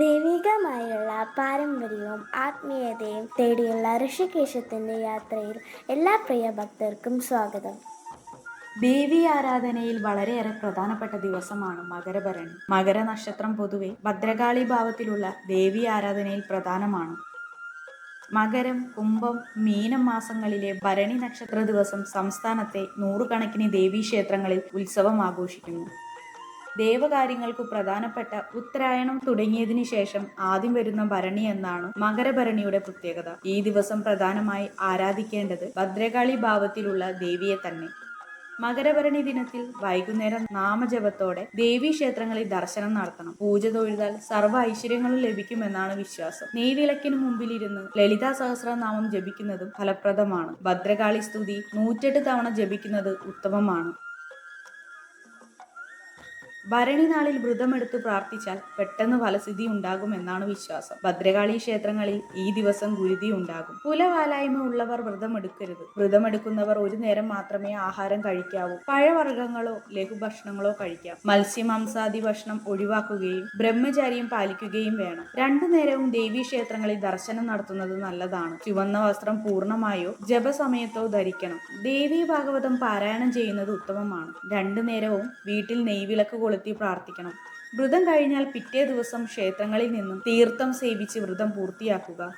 ദൈവികമായുള്ള പാരമ്പര്യവും ആത്മീയതയും തേടിയുള്ള ഋഷികേശത്തിന്റെ യാത്രയിൽ എല്ലാ പ്രിയ ഭക്തർക്കും സ്വാഗതം. ദേവി ആരാധനയിൽ വളരെയേറെ പ്രധാനപ്പെട്ട ദിവസമാണ് മകരഭരണി. മകരനക്ഷത്രം പൊതുവെ ഭദ്രകാളി ഭാവത്തിലുള്ള ദേവി ആരാധനയിൽ പ്രധാനമാണ്. മകരം കുംഭം മീനം മാസങ്ങളിലെ ഭരണി നക്ഷത്ര ദിവസം സംസ്ഥാനത്തെ നൂറുകണക്കിന് ദേവീക്ഷേത്രങ്ങളിൽ ഉത്സവം ആഘോഷിക്കുന്നു. ദേവകാര്യങ്ങൾക്ക് പ്രധാനപ്പെട്ട ഉത്തരായണം തുടങ്ങിയതിനു ശേഷം ആദ്യം വരുന്ന ഭരണി എന്നാണ് മകരഭരണിയുടെ പ്രത്യേകത. ഈ ദിവസം പ്രധാനമായി ആരാധിക്കേണ്ടത് ഭദ്രകാളി ഭാവത്തിലുള്ള ദേവിയെ തന്നെ. മകരഭരണി ദിനത്തിൽ വൈകുന്നേരം നാമജപത്തോടെ ദേവീ ക്ഷേത്രങ്ങളിൽ ദർശനം നടത്തണം. പൂജ തൊഴുതാൽ സർവ ഐശ്വര്യങ്ങളും ലഭിക്കുമെന്നാണ് വിശ്വാസം. നെയ്വിളക്കിന് മുമ്പിലിരുന്ന് ലളിതാ സഹസ്രനാമം ജപിക്കുന്നതും ഫലപ്രദമാണ്. ഭദ്രകാളി സ്തുതി നൂറ്റെട്ട് തവണ ജപിക്കുന്നത് ഉത്തമമാണ്. ഭരണി നാളിൽ വ്രതമെടുത്ത് പ്രാർത്ഥിച്ചാൽ പെട്ടെന്ന് ഫലസ്ഥിതി ഉണ്ടാകുമെന്നാണ് വിശ്വാസം. ഭദ്രകാളി ക്ഷേത്രങ്ങളിൽ ഈ ദിവസം ഗുരുതി ഉണ്ടാകും. കുലവാലായ്മ ഉള്ളവർ വ്രതമെടുക്കരുത്. വ്രതമെടുക്കുന്നവർ ഒരു നേരം മാത്രമേ ആഹാരം കഴിക്കാവൂ. പഴവർഗങ്ങളോ ലഘുഭക്ഷണങ്ങളോ കഴിക്കാം. മത്സ്യമാംസാദി ഭക്ഷണം ഒഴിവാക്കുകയും ബ്രഹ്മചാരിയും പാലിക്കുകയും വേണം. രണ്ടു നേരവും ദേവീ ക്ഷേത്രങ്ങളിൽ ദർശനം നടത്തുന്നത് നല്ലതാണ്. ചുവന്ന വസ്ത്രം പൂർണമായോ ജപസമയത്തോ ധരിക്കണം. ദേവീ ഭാഗവതം പാരായണം ചെയ്യുന്നത് ഉത്തമമാണ്. രണ്ടു നേരവും വീട്ടിൽ നെയ്വിളക്ക് കൊളുത്തി പ്രാർത്ഥിക്കണം. വ്രതം കഴിഞ്ഞാൽ പിറ്റേ ദിവസം ക്ഷേത്രങ്ങളിൽ നിന്നും തീർത്ഥം സേവിച്ച് വ്രതം പൂർത്തിയാക്കുക.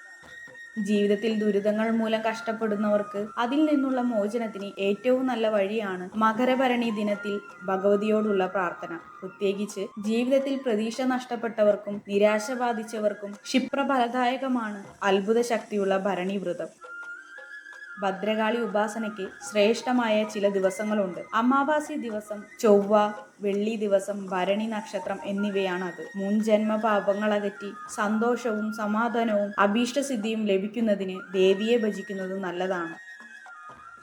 ജീവിതത്തിൽ ദുരിതങ്ങൾ മൂലം കഷ്ടപ്പെടുന്നവർക്ക് അതിൽ നിന്നുള്ള മോചനത്തിന് ഏറ്റവും നല്ല വഴിയാണ് മകരഭരണി ദിനത്തിൽ ഭഗവതിയോടുള്ള പ്രാർത്ഥന. പ്രത്യേകിച്ച് ജീവിതത്തിൽ പ്രതീക്ഷ നഷ്ടപ്പെട്ടവർക്കും നിരാശ ബാധിച്ചവർക്കും ക്ഷിപ്രഫലദായകമാണ് അത്ഭുത ശക്തിയുള്ള ഭരണി വ്രതം. ഭദ്രകാളി ഉപാസനയ്ക്ക് ശ്രേഷ്ഠമായ ചില ദിവസങ്ങളുണ്ട്. അമാവാസി ദിവസം ചൊവ്വ വെള്ളി ദിവസം ഭരണി നക്ഷത്രം എന്നിവയാണ് മുൻ ജന്മ പാപങ്ങളകറ്റി സന്തോഷവും സമാധാനവും അഭീഷ്ടസിദ്ധിയും ലഭിക്കുന്നതിന് ദേവിയെ ഭജിക്കുന്നത് നല്ലതാണ്.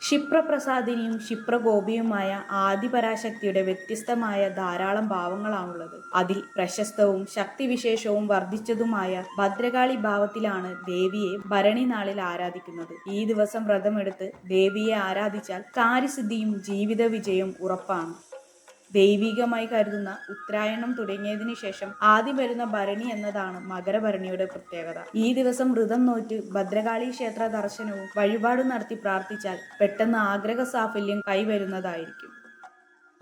ക്ഷിപ്രപ്രസാദിനിയും ക്ഷിപ്രഗോപിയുമായ ആദിപരാശക്തിയുടെ വ്യത്യസ്തമായ ധാരാളം ഭാവങ്ങളാണുള്ളത്. അതിൽ പ്രശസ്തവും ശക്തിവിശേഷവും വർദ്ധിച്ചതുമായ ഭദ്രകാളി ഭാവത്തിലാണ് ദേവിയെ ഭരണി നാളിൽ ആരാധിക്കുന്നത്. ഈ ദിവസം വ്രതമെടുത്ത് ദേവിയെ ആരാധിച്ചാൽ കാര്യസിദ്ധിയും ജീവിത വിജയവും ഉറപ്പാണ്. ദൈവികമായി കരുതുന്ന ഉത്തരായണം തുടങ്ങിയതിനു ശേഷം ആദ്യം വരുന്ന ഭരണി എന്നതാണ് മകരഭരണിയുടെ പ്രത്യേകത. ഈ ദിവസം വ്രതം നോറ്റ് ഭദ്രകാളി ക്ഷേത്ര ദർശനവും വഴിപാടും നടത്തി പ്രാർത്ഥിച്ചാൽ പെട്ടെന്ന് ആഗ്രഹ സാഫല്യം കൈവരുന്നതായിരിക്കും.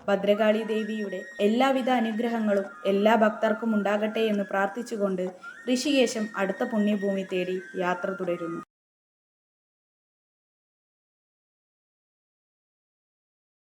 ഭദ്രകാളി ദേവിയുടെ എല്ലാവിധ അനുഗ്രഹങ്ങളും എല്ലാ ഭക്തർക്കും ഉണ്ടാകട്ടെ എന്ന് പ്രാർത്ഥിച്ചുകൊണ്ട് ഋഷികേശം അടുത്ത പുണ്യഭൂമി തേടി യാത്ര തുടരുന്നു.